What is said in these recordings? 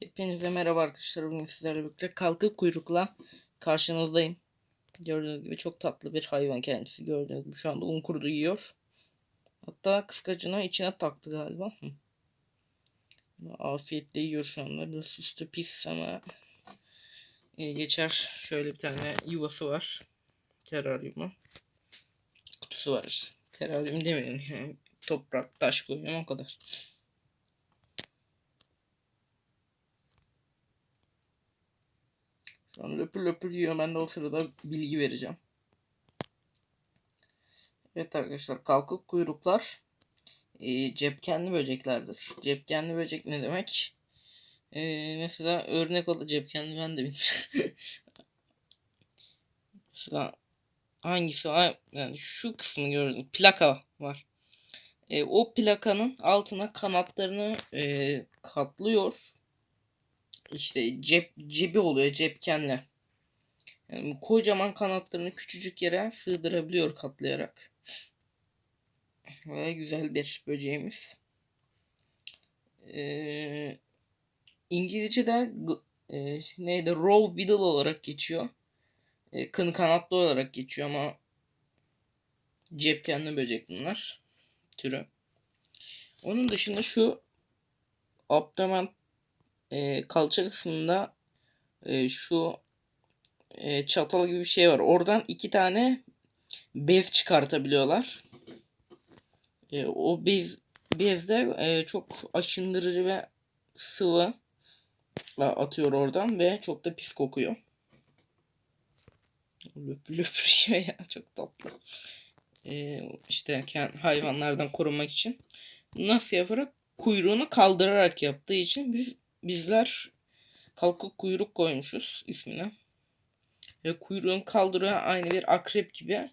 Hepinize merhaba arkadaşlar. Bugün sizlerle birlikte kalkıp kuyrukla karşınızdayım. Gördüğünüz gibi çok tatlı bir hayvan kendisi. Gördüğünüz gibi şu anda un kurdu yiyor. Hatta kıskacını içine taktı galiba. Afiyetle yiyor şu anda. Biraz üstü pis ama e, geçer. Şöyle bir tane yuvası var. Teraryumu. Kutusu var. Teraryum demeyelim. Yani toprak, taş koyuyorum o kadar. Şu an löpür löpür yiyor. Ben de o sırada bilgi vereceğim. Evet arkadaşlar kalkık kuyruklar e, cepkenli böceklerdir. Cepkenli böcek ne demek? E, mesela örnek olarak cepkenli ben de bilmiyorum. mesela hangisi var? Yani şu kısmı gördüm. Plaka var. E, o plakanın altına kanatlarını e, katlıyor işte cep cebi oluyor cepkenle. Yani kocaman kanatlarını küçücük yere sığdırabiliyor katlayarak. Ve güzel bir böceğimiz. Ee, İngilizce'de e, neydi? Row Beetle olarak geçiyor. E, kın kanatlı olarak geçiyor ama cepkenli böcek bunlar türü. Onun dışında şu abdomen e, kalça kısmında e, şu e, çatal gibi bir şey var. Oradan iki tane bez çıkartabiliyorlar. E, o bez bezde e, çok aşındırıcı ve sıvı atıyor oradan ve çok da pis kokuyor. Löp löpürüyor ya çok tatlı. E, işte hayvanlardan korumak için nasıl yaparak kuyruğunu kaldırarak yaptığı için biz bizler kalkıp kuyruk koymuşuz ismine. Ve kuyruğun kaldırıyor aynı bir akrep gibi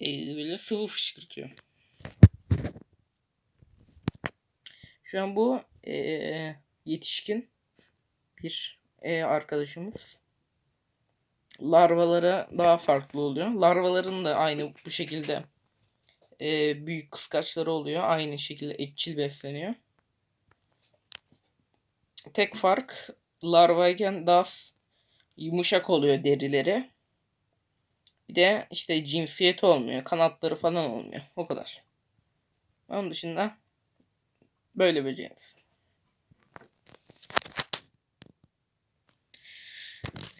e, böyle sıvı fışkırtıyor. Şu an bu e, yetişkin bir e, arkadaşımız. Larvaları daha farklı oluyor. Larvaların da aynı bu şekilde e, büyük kıskaçları oluyor. Aynı şekilde etçil besleniyor. Tek fark larvayken daha yumuşak oluyor derileri. Bir de işte cinsiyeti olmuyor. Kanatları falan olmuyor. O kadar. Onun dışında böyle böceğimiz.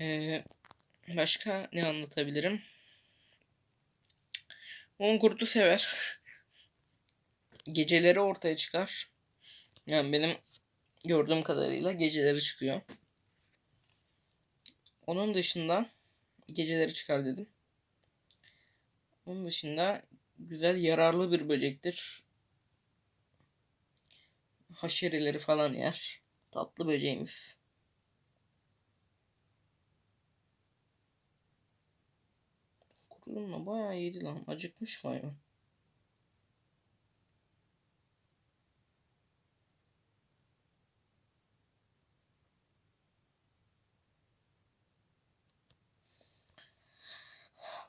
Ee, başka ne anlatabilirim? On kurdu sever. Geceleri ortaya çıkar. Yani benim gördüğüm kadarıyla geceleri çıkıyor. Onun dışında geceleri çıkar dedim. Onun dışında güzel yararlı bir böcektir. Haşereleri falan yer. Tatlı böceğimiz. Kurulumla bayağı yedi lan. Acıkmış hayvan.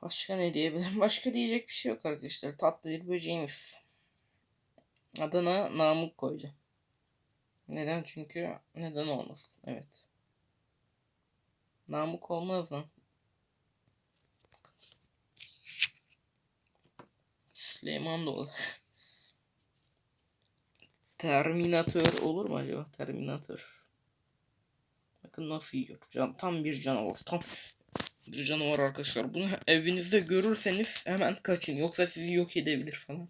Başka ne diyebilirim? Başka diyecek bir şey yok arkadaşlar. Tatlı bir böceğimiz. Adına Namık koyacağım. Neden? Çünkü neden olmasın? Evet. Namık olmaz lan. Süleyman da olur. Terminator olur mu acaba? Terminator. Bakın nasıl yiyor. Can, tam bir canavar. Tam canavar arkadaşlar. Bunu evinizde görürseniz hemen kaçın. Yoksa sizi yok edebilir falan.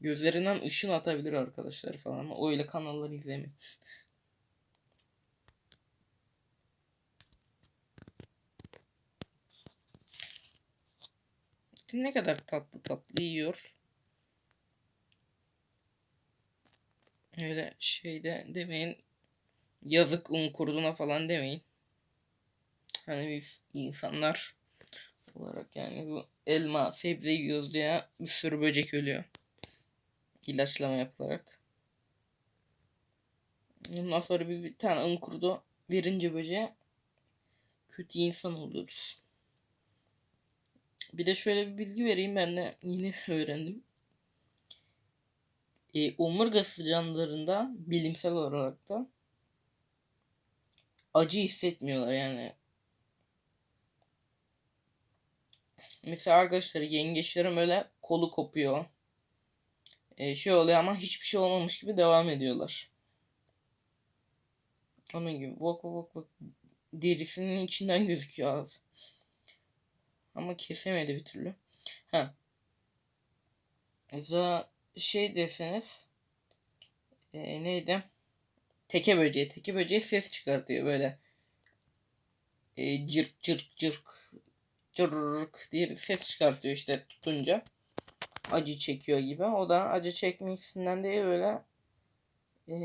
Gözlerinden ışın atabilir arkadaşlar falan. Öyle kanalları izlemeyin. ne kadar tatlı tatlı yiyor. Öyle şeyde demeyin. Yazık un kurduğuna falan demeyin hani biz insanlar olarak yani bu elma, sebze yiyoruz diye bir sürü böcek ölüyor. İlaçlama yapılarak. Ondan sonra bir, bir tane ın kurdu verince böceğe kötü insan oluyoruz. Bir de şöyle bir bilgi vereyim ben de yeni öğrendim. E, omurga sıcanlarında bilimsel olarak da acı hissetmiyorlar yani. Mesela arkadaşlar yengeçlerim öyle kolu kopuyor. Ee, şey oluyor ama hiçbir şey olmamış gibi devam ediyorlar. Onun gibi bak bak bak derisinin içinden gözüküyor ağzı. Ama kesemedi bir türlü. Ha. Za şey deseniz e, neydi? Teke böceği. Teke böceği ses çıkartıyor böyle. E, cırk cırk cırk cırk diye bir ses çıkartıyor işte tutunca. Acı çekiyor gibi. O da acı çekmesinden değil böyle e,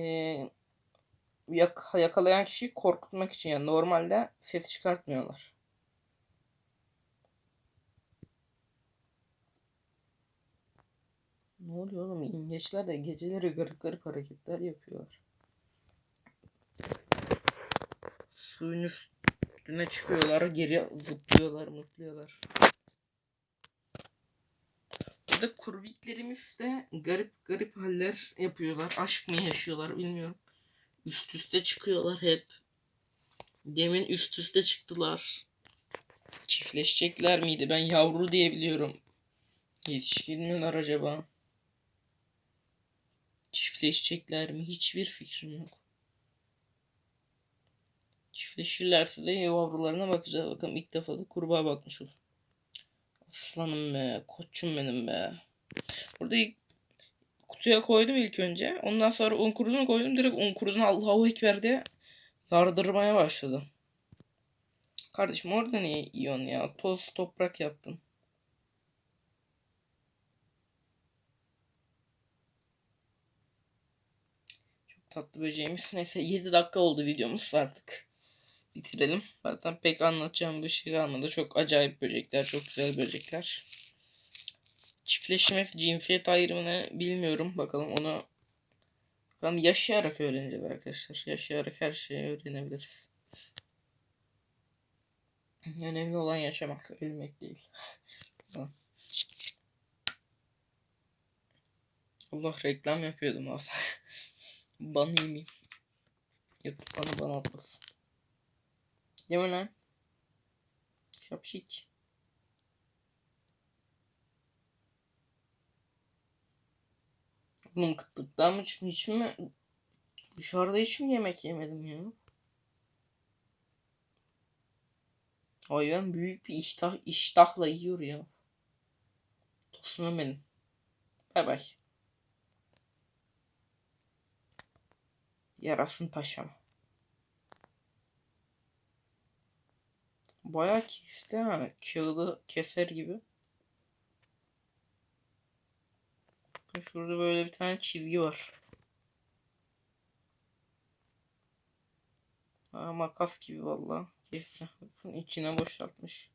yak yakalayan kişiyi korkutmak için yani normalde ses çıkartmıyorlar. Ne oluyor oğlum? İngeçler de geceleri garip garip hareketler yapıyorlar. Suyun üstüne çıkıyorlar, geri zıplıyorlar, mıtlıyorlar. Burada kurbiklerimiz de garip garip haller yapıyorlar. Aşk mı yaşıyorlar bilmiyorum. Üst üste çıkıyorlar hep. Demin üst üste çıktılar. Çiftleşecekler miydi? Ben yavru diye biliyorum. Yetişkin miler acaba? Çiftleşecekler mi? Hiçbir fikrim yok. Çiftleşirlerse de yavrularına bakacağız. Bakalım ilk defa da kurbağa bakmış ol. Aslanım be. Koçum benim be. Burada ilk kutuya koydum ilk önce. Ondan sonra un kurudunu koydum. Direkt un kurudunu Allahu Ekber diye yardırmaya başladı. Kardeşim orada niye yiyorsun ya? Toz toprak yaptın. Çok tatlı böceğimiz. Neyse 7 dakika oldu videomuz artık. Bitirelim. Zaten pek anlatacağım bir şey kalmadı. Çok acayip böcekler. Çok güzel böcekler. Çiftleşme cinsiyet ayrımını bilmiyorum. Bakalım onu bakalım yaşayarak öğreneceğiz arkadaşlar. Yaşayarak her şeyi öğrenebiliriz. Önemli olan yaşamak, ölmek değil. Allah reklam yapıyordum aslında. ban yemeyeyim. Bana bana atmasın. Değil mi lan? Şapşik. Oğlum kıtlıktan mı çıkmış hiç mi? Dışarıda hiç mi yemek yemedim ya? Hayvan büyük bir iştah, iştahla yiyor ya. Tosunum benim. Bay bay. Yarasın paşam. Bayağı kesti ha. Kağıdı keser gibi. Şurada böyle bir tane çizgi var. Ha, makas gibi valla. Kesti. Bakın içine boşaltmış.